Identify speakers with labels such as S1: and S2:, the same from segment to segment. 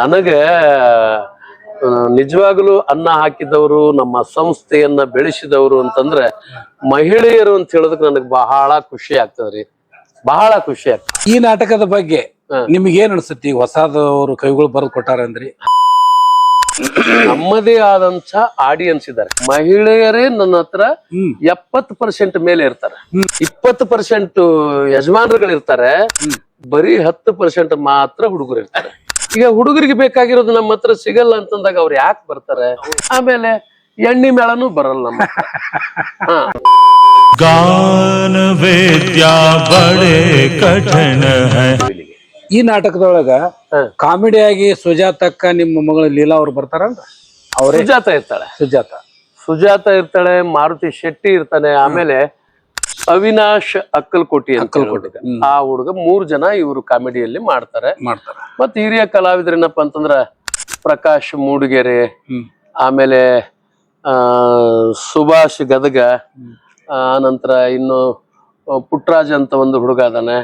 S1: ನನಗ ನಿಜವಾಗಲೂ ಅನ್ನ ಹಾಕಿದವರು ನಮ್ಮ ಸಂಸ್ಥೆಯನ್ನ ಬೆಳೆಸಿದವರು ಅಂತಂದ್ರೆ ಮಹಿಳೆಯರು ಅಂತ ಹೇಳೋದಕ್ಕೆ ನನಗೆ ಬಹಳ ಖುಷಿ ಆಗ್ತದ್ರಿ. ಬಹಳ ಖುಷಿ ಆಗ್ತದೆ.
S2: ಈ ನಾಟಕದ ಬಗ್ಗೆ. ನಿಮ್ಗೆ ಏನ್ ಅನ್ಸುತ್ತೆ? ಈಗ ಹೊಸದವರು ಕವಿಗಳು ಬರೆದು ಕೊಟ್ಟಾರಂದ್ರಿ
S1: ನಮ್ಮದೇ ಆದಂತ ಆಡಿಯನ್ಸ್ ಇದ್ದಾರೆ. ಮಹಿಳೆಯರೇ ನನ್ನ ಹತ್ರ ಎಪ್ಪತ್ತು ಪರ್ಸೆಂಟ್ ಮೇಲೆ ಇರ್ತಾರೆ. ಇಪ್ಪತ್ತು ಪರ್ಸೆಂಟ್ ಯಜಮಾನರುಗಳಿರ್ತಾರೆ. ಬರೀ ಹತ್ತು ಪರ್ಸೆಂಟ್ ಮಾತ್ರ ಹುಡುಗರು ಇರ್ತಾರೆ. ಈಗ ಹುಡುಗರಿಗೆ ಬೇಕಾಗಿರೋದು ನಮ್ಮ ಹತ್ರ ಸಿಗಲ್ಲ ಅಂತಂದಾಗ ಅವ್ರು ಯಾಕೆ ಬರ್ತಾರೆ? ಆಮೇಲೆ ಎಣ್ಣೆ ಮೇಳನು ಬರಲ್ಲ ನಮ್ಮ
S3: ಗಾನ ಕಠಿಣ
S2: ಈ ನಾಟಕದೊಳಗ ಕಾಮಿಡಿಯಾಗಿ ಸುಜಾತಕ್ಕ ನಿಮ್ಮ ಮಗಳ ಲೀಲಾ ಅವ್ರು ಬರ್ತಾರಲ್ರ ಅವ್ರೇ.
S1: ಸುಜಾತ ಇರ್ತಾಳೆ.
S2: ಸುಜಾತ.
S1: ಸುಜಾತ ಇರ್ತಾಳೆ ಮಾರುತಿ ಶೆಟ್ಟಿ ಇರ್ತಾನೆ ಆಮೇಲೆ ಅವಿನಾಶ್ ಅಕ್ಕಲ್ಕೋಟಿ ಅಕ್ಕಲ್ಕೋಟಿ. ಆ ಹುಡುಗ ಮೂರ್ ಜನ ಇವರು ಕಾಮಿಡಿಯಲ್ಲಿ ಮಾಡ್ತಾರೆ.
S2: ಮಾಡ್ತಾರೆ.
S1: ಮತ್ತೆ ಹಿರಿಯ ಕಲಾವಿದರೇನಪ್ಪ ಅಂತಂದ್ರ ಪ್ರಕಾಶ್ ಮೂಡಿಗೆರೆ ಆಮೇಲೆ ಆ ಸುಭಾಷ್ ಗದಗ ಆ ನಂತರ ಇನ್ನು ಪುಟ್ರಾಜ್ ಅಂತ ಒಂದು ಹುಡುಗ ಅದಾನೆ.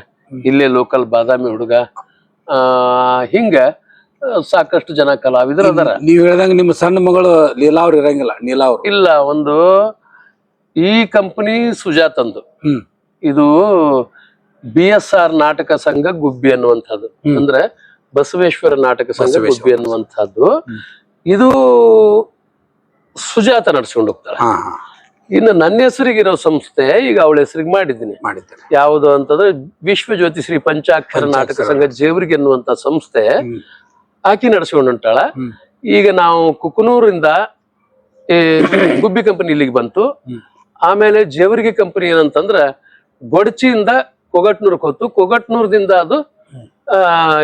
S1: ಇಲ್ಲೇ ಲೋಕಲ್ ಬಾದಾಮಿ ಹುಡುಗ. ಆ ಹಿಂಗ ಸಾಕಷ್ಟು ಜನ ಕಲಾವಿದರು ಅದಾರ.
S2: ನೀವ್ ಹೇಳ್ದಂಗ ನಿಮ್ಮ ಸಣ್ಣ ಮಗಳು ಲೀಲಾ ಅವ್ರು ಇರಂಗಿಲ್ಲ ನೀಲಾ ಅವ್ರು
S1: ಇಲ್ಲ ಒಂದು ಈ ಕಂಪನಿ ಸುಜಾತಂದು
S2: ಅಂದು.
S1: ಇದು ಬಿ ಎಸ್ ಆರ್ ನಾಟಕ ಸಂಘ ಗುಬ್ಬಿ ಅನ್ನುವಂಥದ್ದು. ಅಂದ್ರೆ ಬಸವೇಶ್ವರ ನಾಟಕ ಸಂಘ ಗುಬ್ಬಿ ಅನ್ನುವಂಥದ್ದು. ಇದು ಸುಜಾತ ನಡ್ಸ್ಕೊಂಡು ಹೋಗ್ತಾಳೆ
S2: ಹಾ ಹಾ.
S1: ಇನ್ನು ನನ್ನ ಹೆಸರಿಗಿರೋ ಸಂಸ್ಥೆ ಈಗ ಅವಳ ಹೆಸರಿಗೆ ಮಾಡಿದ್ದೀನಿ. ಯಾವುದು ಅಂತಂದ್ರೆ ವಿಶ್ವ ಜ್ಯೋತಿ ಶ್ರೀ ಪಂಚಾಕ್ಷರ ನಾಟಕ ಸಂಘ ಜೇವರಿಗೆ ಅನ್ನುವಂತ ಸಂಸ್ಥೆ. ಆಕಿ ಉಂಟಾಳ ಹೊಂಟಾಳ ಈಗ ನಾವು ಕುಕನೂರಿಂದ ಗುಬ್ಬಿ ಕಂಪನಿ ಇಲ್ಲಿಗೆ ಬಂತು. ಆಮೇಲೆ ಜೇವರಿಗೆ ಕಂಪನಿ ಏನಂತಂದ್ರ ಗೊಡಚಿಯಿಂದ ಕೊಗಟ್ನೂರ್ಗೆ ಹೊತ್ತು ಕೊಗಟ್ನೂರ್ದಿಂದ ಅದು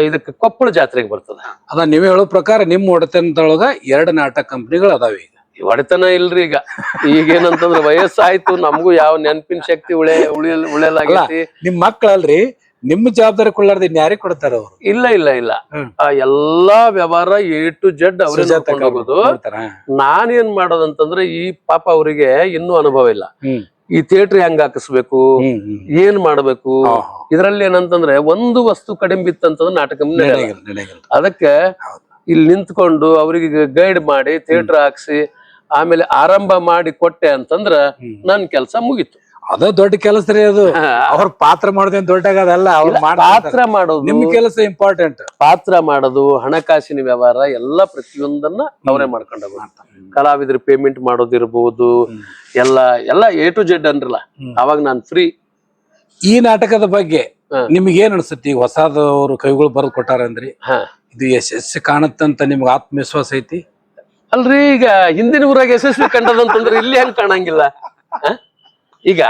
S1: ಇದಕ್ಕೆ ಕೊಪ್ಪಳ ಜಾತ್ರೆಗೆ ಬರ್ತದೆ.
S2: ಅದ ನೀವೇ ಹೇಳೋ ಪ್ರಕಾರ ನಿಮ್ಮ ಒಡೆತನದೊಳಗ ಎರಡು ನಾಟಕ ಕಂಪ್ನಿಗಳು ಅದಾವೆ ಈಗ.
S1: ಒಡೆತನ ಇಲ್ರಿ ಈಗ. ಈಗೇನಂತಂದ್ರ ವಯಸ್ಸಾಯ್ತು ನಮಗೂ ಯಾವ ನೆನಪಿನ ಶಕ್ತಿ ಉಳೆ ಉಳಿಯಲ್ ಉಳಿಯಲಾಗೈತಿ.
S2: ನಿಮ್ ಮಕ್ಕಳಲ್ರಿ ನಿಮ್ಮ ಜವಾಬ್ದಾರಿ ಕೊಳ್ಳಾರ್ದ ಇನ್ಯಾರಿ ಯಾರಿಗೆ ಕೊಡ್ತಾರ ಅವ್ರು?
S1: ಇಲ್ಲ ಇಲ್ಲ ಇಲ್ಲ. ಆ ಎಲ್ಲಾ ವ್ಯವಹಾರ ಎ ಟು ಜಡ್ ಅವ್ರ ಹೋಗೋದು. ನಾನೇನ್ ಮಾಡೋದಂತಂದ್ರೆ ಈ ಪಾಪ ಅವರಿಗೆ ಇನ್ನೂ ಅನುಭವ ಇಲ್ಲ. ಈ ಥಿಯೇಟರ್ ಹೆಂಗ್ ಹಾಕಿಸ್ಬೇಕು? ಏನ್ ಮಾಡ್ಬೇಕು? ಇದ್ರಲ್ಲಿ ಏನಂತಂದ್ರೆ ಒಂದು ವಸ್ತು ಕಡಿಮೆ ಬಿತ್ತಂತಂದ್ರೆ ನಾಟಕ ಅದಕ್ಕೆ ಇಲ್ಲಿ ನಿಂತ್ಕೊಂಡು ಅವ್ರಿಗೆ ಗೈಡ್ ಮಾಡಿ ಥಿಯೇಟರ್ ಹಾಕ್ಸಿ ಆಮೇಲೆ ಆರಂಭ ಮಾಡಿ ಕೊಟ್ಟೆ ಅಂತಂದ್ರ ನನ್ ಕೆಲ್ಸ ಮುಗೀತು.
S2: ಅದ ದೊಡ್ಡ ಕೆಲಸ ರೀ ಅದು. ಅವ್ರ ಪಾತ್ರ ಮಾಡೋದೇನ್ ದೊಡ್ಡ ಅವ್ರ
S1: ಪಾತ್ರ ಮಾಡೋದು
S2: ನಿಮ್ ಕೆಲಸ ಇಂಪಾರ್ಟೆಂಟ್
S1: ಪಾತ್ರ ಮಾಡೋದು ಹಣಕಾಸಿನ ವ್ಯವಹಾರ ಎಲ್ಲ ಪ್ರತಿಯೊಂದನ್ನ ಅವರೇ ಮಾಡ್ಕೊಂಡ ಕಲಾವಿದ್ರ ಪೇಮೆಂಟ್ ಮಾಡೋದಿರ್ಬೋದು ಎಲ್ಲ ಎಲ್ಲ ಎ ಟು ಜೆಡ್ ಅನ್ರಲ್ಲ ಅವಾಗ ನಾನ್ ಫ್ರೀ
S2: ಈ ನಾಟಕದ ಬಗ್ಗೆ
S1: ನಿಮ್ಗೇನ್
S2: ನಿಮ್ಗೆ ಏನ್ ಅನ್ಸುತ್ತೆ? ಈಗ ಹೊಸದವ್ರು ಕವಿಗಳು ಬರೆದು ಕೊಟ್ಟಾರ ಅಂದ್ರಿ.
S1: ಹಾ.
S2: ಇದು ಯಶಸ್ಸು ಕಾಣತ್ತಂತ ನಿಮ್ಗೆ ಆತ್ಮವಿಶ್ವಾಸ ಐತಿ?
S1: ಅಲ್ರಿ ಈಗ ಹಿಂದಿನ ಊರಾಗ ಯಶಸ್ವಿ ಕಂಡದಂತಂದ್ರೆ ಇಲ್ಲಿ ಹೆಂಗ್ ಕಾಣಂಗಿಲ್ಲ? ಈಗ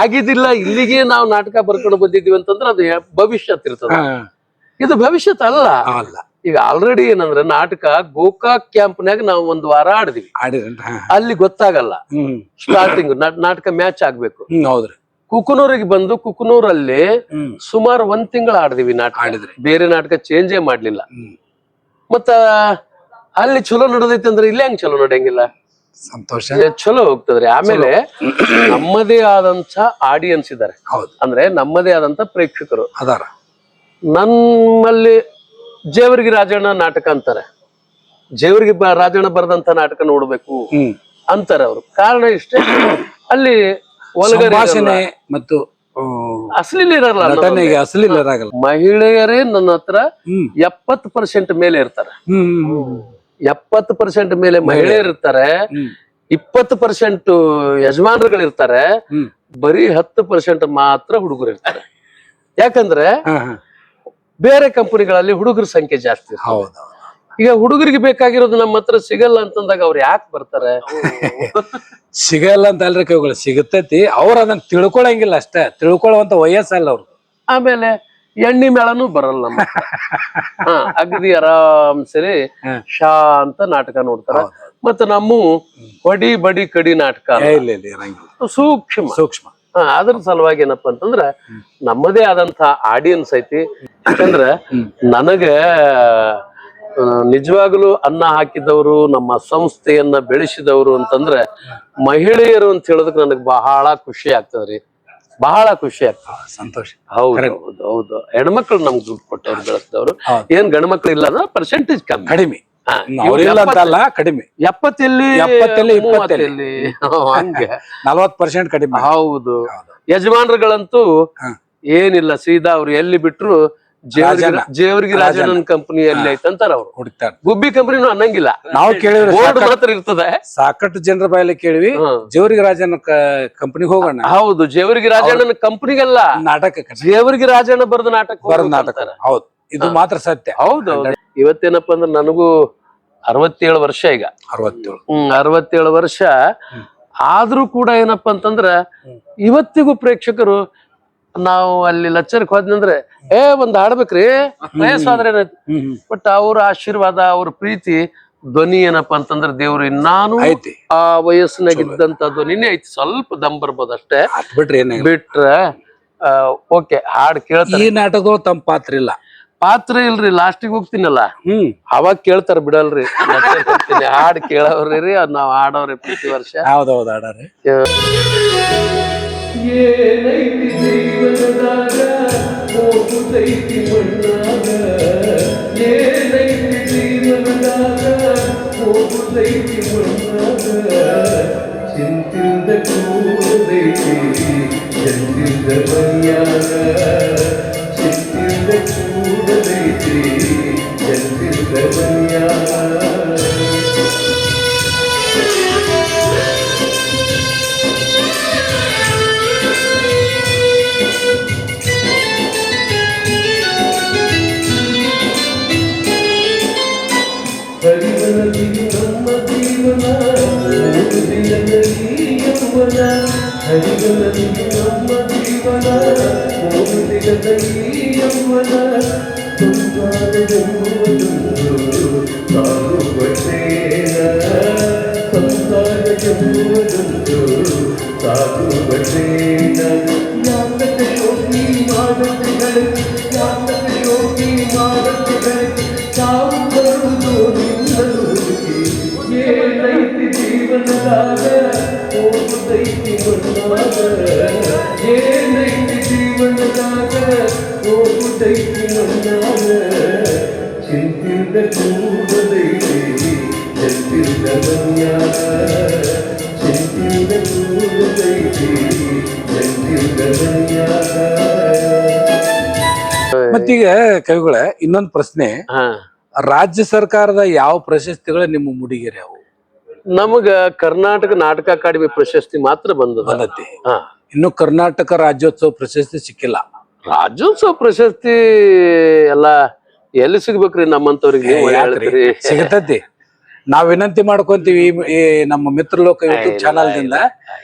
S1: ಆಗಿದಿಲ್ಲ ಇಲ್ಲಿಗೆ ನಾವು ನಾಟಕ ಬರ್ಕೊಂಡು ಬಂದಿದ್ದೀವಿ ಅಂತಂದ್ರೆ ಅದು ಭವಿಷ್ಯತ್ ಇರ್ತದ. ಇದು ಭವಿಷ್ಯತ್ ಅಲ್ಲ.
S2: ಅಲ್ಲ.
S1: ಈಗ ಆಲ್ರೆಡಿ ಏನಂದ್ರೆ ನಾಟಕ ಗೋಕಾಕ್ ಕ್ಯಾಂಪ್ನ್ಯಾಗ ನಾವು ಒಂದ್ ವಾರ ಆಡಿದ್ವಿ. ಅಲ್ಲಿ ಗೊತ್ತಾಗಲ್ಲ. ಸ್ಟಾರ್ಟಿಂಗ್ ನಾಟಕ ಮ್ಯಾಚ್ ಆಗ್ಬೇಕು.
S2: ಹೌದ್ರಿ.
S1: ಕುಕನೂರಿಗೆ ಬಂದು ಕುಕನೂರಲ್ಲಿ ಸುಮಾರು ಒಂದ್ ತಿಂಗಳ ಆಡಿದ್ವಿ ನಾಟಕ.
S2: ಆಡಿದ್ರೆ.
S1: ಬೇರೆ ನಾಟಕ ಚೇಂಜೇ ಮಾಡ್ಲಿಲ್ಲ. ಮತ್ತ ಅಲ್ಲಿ ಚಲೋ ನಡೆದೈತಿ ಅಂದ್ರೆ ಇಲ್ಲೇ ಹೆಂಗ್ ಚಲೋ ನಡೆಯಂಗಿಲ್ಲ?
S2: ಸಂತೋಷ.
S1: ಚಲೋ ಹೋಗ್ತದ್ರಿ. ಆಮೇಲೆ ನಮ್ಮದೇ ಆದಂತ ಆಡಿಯನ್ಸ್ ಇದ್ದಾರೆ.
S2: ಹೌದು.
S1: ಅಂದ್ರೆ ನಮ್ಮದೇ ಆದಂತ ಪ್ರೇಕ್ಷಕರು.
S2: ಅದಾರ.
S1: ನಮ್ಮಲ್ಲಿ ಜೇವರ್ಗಿ ರಾಜಣ್ಣ ನಾಟಕ ಅಂತಾರೆ. ಜೇವರ್ಗಿ ಬ- ರಾಜಣ್ಣ ಬರೆದಂತ ನಾಟಕ ನೋಡ್ಬೇಕು ಅಂತಾರೆ ಅವರು. ಕಾರಣ ಇಷ್ಟೇ. ಅಲ್ಲಿ ಒಳಗಡೆ
S2: ಸಂಭಾಷಣೆ ಮತ್ತು ಆ,
S1: ಅಸಲಿಲ್ ಇರಲ್ಲ.
S2: ನಟನೆಗೆ ಅಸಲಿ
S1: ಮಹಿಳೆಯರೇ ನನ್ನ ಹತ್ರ
S2: ಹ್ಮ್.
S1: ಎಪ್ಪತ್ತು ಪರ್ಸೆಂಟ್ ಮೇಲೆ ಇರ್ತಾರೆ.
S2: ಹ್ಮ್. ಹ್ಮ್.
S1: ಎಪ್ಪತ್ತು ಪರ್ಸೆಂಟ್ ಮೇಲೆ ಮಹಿಳೆಯರು ಇರ್ತಾರೆ ಇಪ್ಪತ್ತು ಪರ್ಸೆಂಟ್ ಯಜಮಾನರುಗಳು ಇರ್ತಾರೆ
S2: ಹ್ಮ್.
S1: ಬರೀ ಹತ್ತು ಪರ್ಸೆಂಟ್ ಮಾತ್ರ ಹುಡುಗರು ಇರ್ತಾರೆ ಯಾಕಂದ್ರೆ ಬೇರೆ ಕಂಪನಿಗಳಲ್ಲಿ ಹುಡುಗರ ಸಂಖ್ಯೆ ಜಾಸ್ತಿ.
S2: ಹೌದು
S1: ಈಗ ಹುಡುಗರಿಗೆ ಬೇಕಾಗಿರೋದು ನಮ್ಮ ಹತ್ರ ಸಿಗಲ್ಲ ಅಂತಂದಾಗ ಅವ್ರು ಯಾಕೆ ಬರ್ತಾರೆ?
S2: ಸಿಗಲ್ಲ ಅಂತ ಅಲ್ರಿ ಕೈಗಳು ಸಿಗತೈತಿ. ಅವ್ರ ಅದನ್ನ ತಿಳ್ಕೊಳಂಗಿಲ್ಲ ಅಷ್ಟೇ. ತಿಳ್ಕೊಳ್ಳುವಂತ ವಯಸ್ಸಲ್ಲ ಅವ್ರು
S1: ಆಮೇಲೆ ಎಣ್ಣೆ ಮೇಳನೂ ಬರಲ್ಲ ನಮ್ಮ. ಹಾ ಅಗದಿ ಆರಾಮ್ ಸರಿ
S2: ಶಾ
S1: ಅಂತ ನಾಟಕ ನೋಡ್ತಾರ. ಮತ್ತ ನಮ್ಮ ಹೊಡಿ ಬಡಿ ಕಡಿ ನಾಟಕ ಸೂಕ್ಷ್ಮ.
S2: ಸೂಕ್ಷ್ಮ.
S1: ಹಾ, ಅದ್ರ ಸಲುವಾಗಿ ಏನಪ್ಪಾ ಅಂತಂದ್ರ ನಮ್ಮದೇ ಆದಂತ ಆಡಿಯನ್ಸ್ ಐತಿ. ಯಾಕಂದ್ರ ನನಗ ನಿಜವಾಗಲೂ ನಿಜವಾಗ್ಲೂ ಅನ್ನ ಹಾಕಿದವರು ನಮ್ಮ ಸಂಸ್ಥೆಯನ್ನ ಬೆಳೆಸಿದವರು ಅಂತಂದ್ರೆ ಮಹಿಳೆಯರು ಅಂತ ಹೇಳೋದಕ್ಕೆ ನನಗೆ ಬಹಳ ಖುಷಿ ಆಗ್ತದ್ರಿ. ಬಹಳ ಖುಷಿ ಆಗ್ತದೆ.
S2: ಸಂತೋಷ.
S1: ಹೌದು ಹೌದು ಹೌದು. ಹೆಣ್ಮಕ್ಳು ನಮ್ಗೆ ದುಡ್ಡು ಕೊಟ್ಟವ್ರು ಬೆಳೆಸಿದವರು. ಏನ್ ಗಂಡು ಮಕ್ಳು ಇಲ್ಲ ಅಂದ್ರೆ ಪರ್ಸೆಂಟೇಜ್ ಕಮ್ಮಿ
S2: ಕಡಿಮೆ ಅವ್ರಿಲ್ಲ ಅಂತಲ್ಲ ಕಡಿಮೆ.
S1: ಎಪ್ಪತ್ತೆಲ್ಲಿ
S2: ಎಪ್ಪತ್ತೆಲ್ಲಿ,
S1: ಹ್ಮ್, ಹಂಗೆ.
S2: ನಲ್ವತ್ ಪರ್ಸೆಂಟ್ ಕಡಿಮೆ.
S1: ಹೌದು. ಯಜಮಾನರುಗಳಂತೂ. ಏನಿಲ್ಲ ಸೀದಾ ಅವ್ರು ಎಲ್ಲಿ ಬಿಟ್ರು ಜೇವರ್ಗಿ
S2: ರಾಜನ.
S1: ಕಂಪನಿಯಲ್ಲಿ
S2: ರಾಜನ.
S1: ರಾಜನ. ಕಂಪನಿ ಎಲ್ಲಿ ಐತೆ ಅಂತಾರ ಅವ್ರು.
S2: ಹುಡುಕ್ತಾರೆ
S1: ಗುಬ್ಬಿ ಕಂಪನಿನೂ ಅನ್ನಂಗಿಲ್ಲ.
S2: ನಾವು ಕೇಳಿದ್ರೆ
S1: ಬೋರ್ಡ್ ಮಾತ್ರ ಇರ್ತದೆ.
S2: ಸಾಕಷ್ಟು ಜನರ ಬಾಯಲ್ಲಿ ಕೇಳಿವಿ. ಜೇವರ್ಗಿ ರಾಜನ ಕಂಪನಿಗೆ ಹೋಗೋಣ.
S1: ಹೌದು ಜೇವರ್ಗಿ ರಾಜಣ್ಣನ ಕಂಪನಿಗೆಲ್ಲ.
S2: ನಾಟಕ
S1: ಜೇವರ್ಗಿ ರಾಜಣ್ಣ ಬರೆದ ನಾಟಕ
S2: ಬರೆದ ನಾಟಕ. ಹೌದು. ಇದು ಮಾತ್ರ ಸತ್ಯ.
S1: ಹೌದು ಹೌದು. ಇವತ್ತೇನಪ್ಪ ಅಂದ್ರೆ ನನಗೂ ಅರವತ್ತೇಳು ವರ್ಷ ಈಗ.
S2: ಅರವತ್ತೇಳು.
S1: ಹ್ಮ್ ಅರವತ್ತೇಳು ವರ್ಷ. ಆದ್ರೂ ಕೂಡ ಏನಪ್ಪಾ ಅಂತಂದ್ರ ಇವತ್ತಿಗೂ ಪ್ರೇಕ್ಷಕರು ನಾವು ಅಲ್ಲಿ ಲಚ್ಚರ್ಕ್ ಹೋದ್ನಂದ್ರೆ ಏ ಒಂದ್ ಹಾಡ್ಬೇಕ್ರಿ ವಯಸ್ಸಾದ್ರೆ. ಬಟ್ ಅವ್ರ ಆಶೀರ್ವಾದ ಅವ್ರ ಪ್ರೀತಿ ಧ್ವನಿ ಏನಪ್ಪಾ ಅಂತಂದ್ರ ದೇವ್ರು ಇನ್ನಾನು
S2: ಐತಿ.
S1: ಆ ವಯಸ್ಸಿನಾಗಿದ್ದಂತ ಧ್ವನಿನೇ ಐತಿ. ಸ್ವಲ್ಪ ದಮ್ ಬರ್ಬೋದು ಅಷ್ಟೇ.
S2: ಬಿಟ್ರಿ
S1: ಬಿಟ್ರೆ ಓಕೆ ಹಾಡ್ ಕೇಳ್ತಾರೆ.
S2: ಈ ನಾಟಕಗಳು ತಮ್ಮ ಪಾತ್ರ ಇಲ್ಲ?
S1: ಪಾತ್ರ ಇಲ್ರಿ ಲಾಸ್ಟಿಗೆ ಹೋಗ್ತೀನಲ್ಲ.
S2: ಹ್ಮ್.
S1: ಅವಾಗ ಕೇಳ್ತಾರ ಬಿಡಲ್ರಿ. ಹಾಡ್ ಕೇಳವ್ರಿ ನಾವ್ ಹಾಡವ್ರಿ ಪ್ರತಿ ವರ್ಷ.
S2: ಹೌದೌದು ಆಡಾರೆ
S1: ஏனை செய்வதாக ஓசைக்கு மண்ணாக ஏனை செய்வதாக ஓசைக்கு மண்ணாக சிந்திந்த கூதை எந்திருந்தவர் ಹರಿವನದಿ ನಮ್ಮ ಜೀವನ ಮೂರು ದಿನದಲ್ಲಿ ಯೌವನ ಸಂಸಾರವೆಂಬುವುದೊಂದು ಸಾಗುವ ಸೇನ ಸಂಸಾರವೆಂಬುವುದೊಂದು ಸಾಗುವ ಸೇನ ಯಾತಕ
S2: ಮತ್ತೀಗ ಕವಿಗಳ ಇನ್ನೊಂದು ಪ್ರಶ್ನೆ. ರಾಜ್ಯ ಸರ್ಕಾರದ ಯಾವ ಪ್ರಶಸ್ತಿಗಳು ನಿಮ್ಮ ಮುಡಿಗೆರೆ ಅವು?
S1: ನಮಗ ಕರ್ನಾಟಕ ನಾಟಕ ಅಕಾಡೆಮಿ ಪ್ರಶಸ್ತಿ ಮಾತ್ರ ಬಂದದ.
S2: ಇನ್ನು ಕರ್ನಾಟಕ ರಾಜ್ಯೋತ್ಸವ ಪ್ರಶಸ್ತಿ ಸಿಕ್ಕಿಲ್ಲ.
S1: ರಾಜ್ಯೋತ್ಸವ ಪ್ರಶಸ್ತಿ ಎಲ್ಲ ಎಲ್ಲಿ ಸಿಗ್ಬೇಕ್ರಿ ನಮ್ಮಂತವ್ರಿಗೆ? ಹೇಳ್ತೀರಿ?
S2: ಸಿಗತೈತಿ. ನಾವ್ ವಿನಂತಿ ಮಾಡ್ಕೊಂತೀವಿ ಈ- ನಮ್ಮ ಮಿತ್ರ ಲೋಕ ಯೂಟ್ಯೂಬ್ ಚಾನಲ್ ದಿಂದ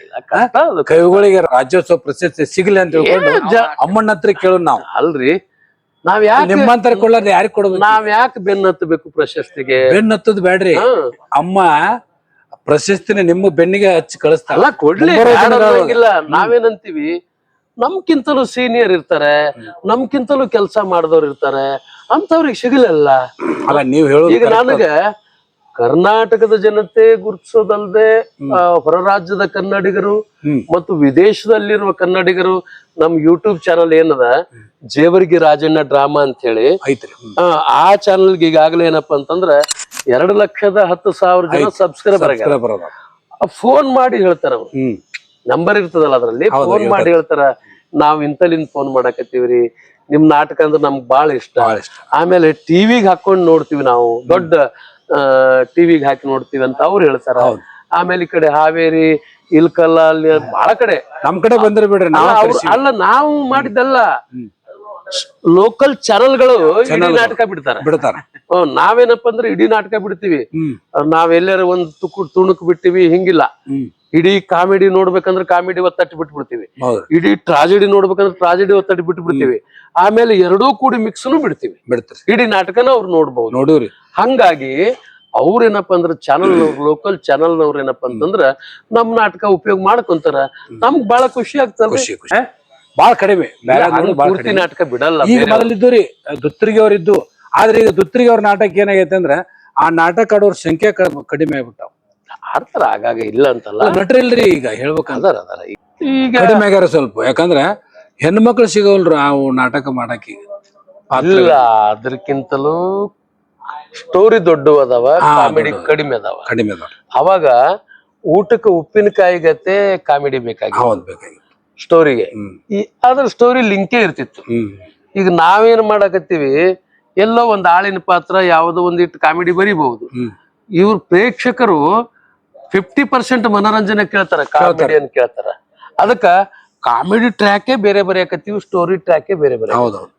S1: ಇಲ್ಲ,
S2: ಕವಿಗಳಿಗೆ ರಾಜ್ಯೋತ್ಸವ ಪ್ರಶಸ್ತಿ ಸಿಗ್ಲಿ ಅಂತ ಹೇಳ್ಕೊಂಡು ಅಮ್ಮನ ಹತ್ರ ಕೇಳೋದು ನಾವು.
S1: ಅಲ್ರಿ. ನಾವ್ ಯಾಕೆ
S2: ನಿಮ್ಮಂತರ ಕೊಳ್ಳಾರ ಯಾರಿಗೆ ಕೊಡ್ಬೇಕು?
S1: ನಾವ್ ಯಾಕೆ ಬೆನ್ನ ಹತ್ತಬೇಕು ಪ್ರಶಸ್ತಿಗೆ?
S2: ಬೆನ್ ಹತ್ತದ್
S1: ಬೇಡ್ರಿ.
S2: ಅಮ್ಮ ಪ್ರಶಸ್ತಿನ ನಿಮ್ಮ ಬೆನ್ನಿಗೆ ಹಚ್ಚಿ
S1: ಕಳಿಸ್ತಾರಲ್ಲ ಕೊಡ್ಲಿ ನಾವೇನಂತೀವಿ? ನಮ್ಕಿಂತಲೂ ಸೀನಿಯರ್ ಇರ್ತಾರೆ ನಮ್ಕಿಂತಲೂ ಕೆಲಸ ಮಾಡಿದವ್ರು ಇರ್ತಾರೆ ಅಂತವ್ರಿಗೆ ಸಿಗಲಿಲ್ಲ.
S2: ಅಲ್ಲ ನೀವ್ ಹೇಳೋದು
S1: ಈಗ ನನಗೆ ಕರ್ನಾಟಕದ ಜನತೆ ಗುರುತಿಸೋದಲ್ದೆ ಹೊರ ರಾಜ್ಯದ ಕನ್ನಡಿಗರು. ಮತ್ತು ವಿದೇಶದಲ್ಲಿರುವ ಕನ್ನಡಿಗರು ನಮ್ ಯೂಟ್ಯೂಬ್ ಚಾನಲ್ ಏನದ? ಜೇವರ್ಗಿ ರಾಜಣ್ಣ ಡ್ರಾಮಾ ಅಂತ ಹೇಳಿ. ಆ, ಚಾನೆಲ್ ಚಾನಲ್ಗೆ ಈಗಾಗಲೇ ಏನಪ್ಪಾ ಅಂತಂದ್ರ ಎರಡು ಲಕ್ಷದ ಹತ್ತು ಸಾವಿರ ಜನ ಸಬ್ಸ್ಕ್ರೈಬರ್ ಫೋನ್ ಮಾಡಿ ಹೇಳ್ತಾರ ಅವ್ರು. ನಂಬರ್ ಇರ್ತದಲ್ಲ ಅದ್ರಲ್ಲಿ ಫೋನ್ ಮಾಡಿ ಹೇಳ್ತಾರ ನಾವ್ ಇಂತಲಿಂದ ಫೋನ್ ಮಾಡಾಕತ್ತೀವ್ರಿ. ನಿಮ್ ನಾಟಕ ಅಂದ್ರೆ ನಮ್ಗ್ ಬಾಳ ಇಷ್ಟ. ಆಮೇಲೆ ಟಿವಿಗ್ ಹಾಕೊಂಡ್ ನೋಡ್ತೀವಿ ನಾವು ದೊಡ್ಡ ಟಿವಿಗ್ ಹಾಕಿ ನೋಡ್ತೀವಿ ಅಂತ ಅವ್ರು ಹೇಳ್ತಾರ. ಆಮೇಲೆ ಈ ಕಡೆ ಹಾವೇರಿ ಇಲ್ಕಲ್ಲ ಅಲ್ಲಿ ಬಹಳ ಕಡೆ.
S2: ನಮ್ ಕಡೆ ಬಂದ್ರೆ ಬಿಡ್ರಿ
S1: ಅಲ್ಲ, ನಾವು ಮಾಡಿದ್ದಲ್ಲ. ಲೋಕಲ್ ಚಾನೆಲ್ಗಳು ನಾಟಕ ಬಿಡ್ತಾರ.
S2: ಬಿಡ್ತಾರ.
S1: ನಾವೇನಪ್ಪ ಅಂದ್ರೆ ಇಡೀ ನಾಟಕ ಬಿಡ್ತೀವಿ. ನಾವೆಲ್ಲರೂ ಒಂದ್ ತುಕು ತುಣುಕ್ ಬಿಟ್ಟಿವಿ ಹಿಂಗಿಲ್ಲ. ಇಡೀ ಕಾಮಿಡಿ ನೋಡ್ಬೇಕಂದ್ರೆ ಕಾಮಿಡಿ ಒತ್ತಟ್ಟಿ ಬಿಟ್ಬಿಡ್ತೀವಿ.
S2: ಬಿಡ್ತೀವಿ
S1: ಇಡೀ ಟ್ರಾಜಿಡಿ ನೋಡ್ಬೇಕಂದ್ರೆ ಟ್ರಾಜಿಡಿ ಒತ್ತಟ್ಟಿ ಬಿಟ್ಬಿಡ್ತೀವಿ. ಆಮೇಲೆ ಎರಡೂ ಕೂಡಿ ಮಿಕ್ಸ್ನು ಬಿಡ್ತೀವಿ. ಇಡೀ ನಾಟಕನ ಅವ್ರು ನೋಡ್ಬಹುದು
S2: ನೋಡೋರಿ.
S1: ಹಂಗಾಗಿ ಅವ್ರೇನಪ್ಪ ಅಂದ್ರೆ ಚಾನಲ್ ಲೋಕಲ್ ಚಾನಲ್ ನವ್ರ ಏನಪ್ಪಾ ಅಂತಂದ್ರ ನಮ್ ನಾಟಕ ಉಪಯೋಗ ಮಾಡ್ಕೊಂತಾರ. ನಮ್ಗ್ ಬಹಳ ಖುಷಿ ಆಗ್ತದೆ.
S2: ಬಾಳ ಕಡಿಮೆ.
S1: ಪೂರ್ತಿ ನಾಟಕ ಬಿಡಲ್ಲ
S2: ಈಗ ಮೊದಲಿದ್ದು ರೀ ದುತ್ತರಿಗೆ ಅವ್ರ ಇದ್ದು ಆದ್ರೆ ಈಗ ದುತ್ರಿಗೆ ಅವ್ರ ನಾಟಕ ಏನಾಗೈತೆ ಅಂದ್ರೆ ಆ ನಾಟಕ ಆಡೋರ್ ಸಂಖ್ಯೆ ಕಡಿಮೆ ಆಗ್ಬಿಟ್ಟಾವ.
S1: ಆಡ್ತಾರ ಆಗಾಗ ಇಲ್ಲ ಅಂತಲ್ಲ?
S2: ನಟರಿಲ್ರಿ ಈಗ ಹೇಳ್ಬೇಕಂದ್ರ
S1: ಅದಾರ ಅದಾರ. ಈಗ
S2: ಕಡಿಮೆ ಆಗ್ಯಾರ ಸ್ವಲ್ಪ. ಯಾಕಂದ್ರೆ ಹೆಣ್ಮಕ್ಳು ಸಿಗವಲ್ರು ಅವು ನಾಟಕ ಮಾಡಕ್ಕೆ
S1: ಇಲ್ಲ ಅದಕ್ಕಿಂತಲೂ ಸ್ಟೋರಿ ದೊಡ್ಡ ಅದಾವ ಕಾಮಿಡಿ ಕಡಿಮೆ ಅದಾವ.
S2: ಕಡಿಮೆ ಅದಾವ.
S1: ಅವಾಗ ಊಟಕ್ಕೆ ಉಪ್ಪಿನಕಾಯಿ ಗತೆ ಕಾಮಿಡಿ ಬೇಕಾಗಿ
S2: ಹೌದ್ ಬೇಕಾಗಿ
S1: ಸ್ಟೋರಿಗೆ
S2: ಆದ್ರೆ
S1: ಈ ಅದ್ರ ಸ್ಟೋರಿ ಲಿಂಕೇ ಇರ್ತಿತ್ತು. ಈಗ ನಾವೇನ್ ಮಾಡಕತ್ತೀವಿ? ಎಲ್ಲೋ ಒಂದು ಆಳಿನ ಪಾತ್ರ ಯಾವುದೋ ಒಂದಿಟ್ಟು ಕಾಮಿಡಿ ಬರಿಬಹುದು. ಇವ್ರ ಪ್ರೇಕ್ಷಕರು ಫಿಫ್ಟಿ ಪರ್ಸೆಂಟ್ ಮನೋರಂಜನೆ ಕೇಳ್ತಾರ ಕಾಮಿಡಿಯನ್ ಕೇಳ್ತಾರ. ಅದಕ್ಕ ಕಾಮಿಡಿ ಟ್ರ್ಯಾಕೇ ಬೇರೆ ಬರೆಯಕತ್ತೀವಿ ಸ್ಟೋರಿ ಟ್ರ್ಯಾಕೇ ಬೇರೆ ಬೇರೆ
S2: ಹೌದೌದು.